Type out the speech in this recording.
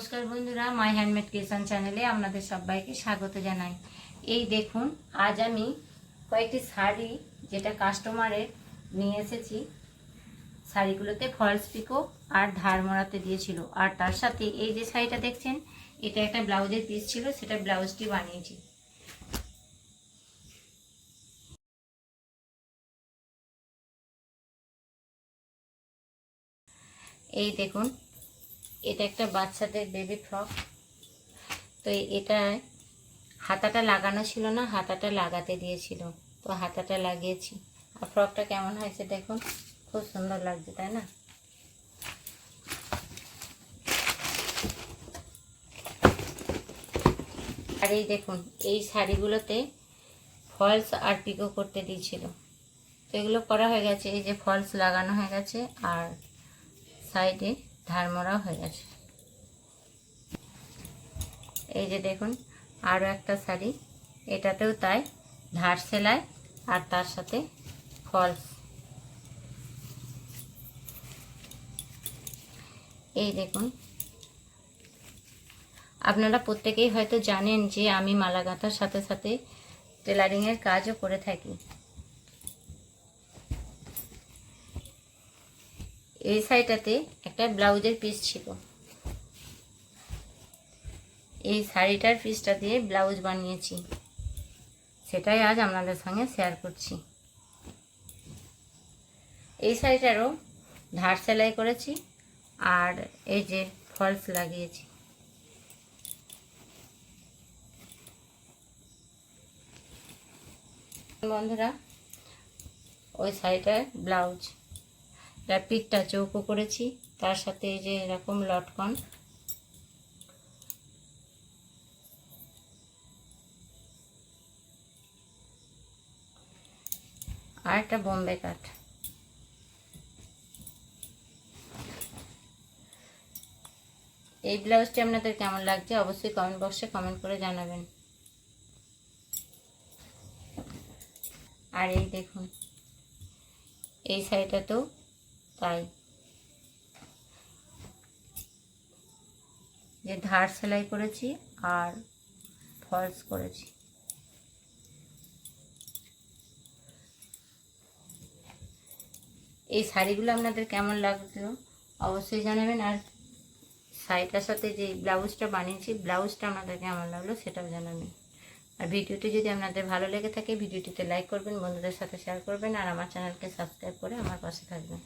নমস্কার বন্ধুরা মাই handmade kitchen চ্যানেলে আপনাদের সবাইকে স্বাগত জানাই। এই দেখুন, আজ আমি কয়েকটি শাড়ি যেটা কাস্টমারের নিয়ে এসেছি, শাড়িগুলোতে ফলস পিকো আর ধার মরাতে দিয়েছিল। আর তার সাথে এই যে শাড়িটা দেখছেন, এটা একটা ব্লাউজের পিস ছিল, সেটা ব্লাউজটি বানিয়েছি। এই দেখুন এটা একটা বাচ্চাদের বেবি ফ্রক তো এটা হাতাটা লাগানো ছিল না, হাতাটা লাগাতে দিয়েছিল। তো হাতাটা লাগিয়েছি। আর ফ্রকটা কেমন হয়েছে দেখুন, খুব সুন্দর লাগছে, তাই না? আর এই দেখুন, এই শাড়িগুলোতে ফলস আর পিকো করতে দিয়েছিল। তো এগুলো করা হয়ে গেছে, এই যে ফলস লাগানো হয়ে গেছে, আর সাইডে ধারমরা হয়ে গেছে। এই যে দেখুন আরও একটা শাড়ি। এটাতেও তাই ধার সেলাই আর তার সাথে ফলস এই দেখুন, আপনারা প্রত্যেকেই হয়তো জানেন যে আমি মালা গাঁথার সাথে সাথে টেলারিংয়ের কাজও করে থাকি। এই শাড়িটাতে একটা ব্লাউজের পিস ছিল। এই শাড়িটার পিসটা দিয়ে ব্লাউজ বানিয়েছি। সেটাই আজ আপনাদের সঙ্গে শেয়ার করছি। এই শাড়িটারও ধার সেলাই করেছি আর এই যে ফলস লাগিয়েছি। বন্ধুরা, ওই শাড়িটার ব্লাউজ পিঠটা চৌকো করেছি। তার সাথে এই যে এরকম লটকন। আর একটা বোম্বে কাঠ। এই ব্লাউজটি আপনাদের কেমন লাগছে অবশ্যই কমেন্ট বক্সে কমেন্ট করে জানাবেন। আর এই দেখুন, এই শাড়িটাতেও তাই। যে ধার সেলাই করেছি আর ফলস করেছি। এই শাড়িগুলো আপনাদের কেমন লাগল অবশ্যই জানাবেন আর শাড়িটার সাথে যে ব্লাউজটা বানিয়েছি, ব্লাউজটা আপনাদের কেমন লাগল সেটাও জানাবেন। আর ভিডিওটি যদি আপনাদের ভালো লেগে থাকে, ভিডিওটিতে লাইক করবেন, বন্ধুদের সাথে শেয়ার করবেন আর আমার চ্যানেলকে সাবস্ক্রাইব করে আমার পাশে থাকবেন।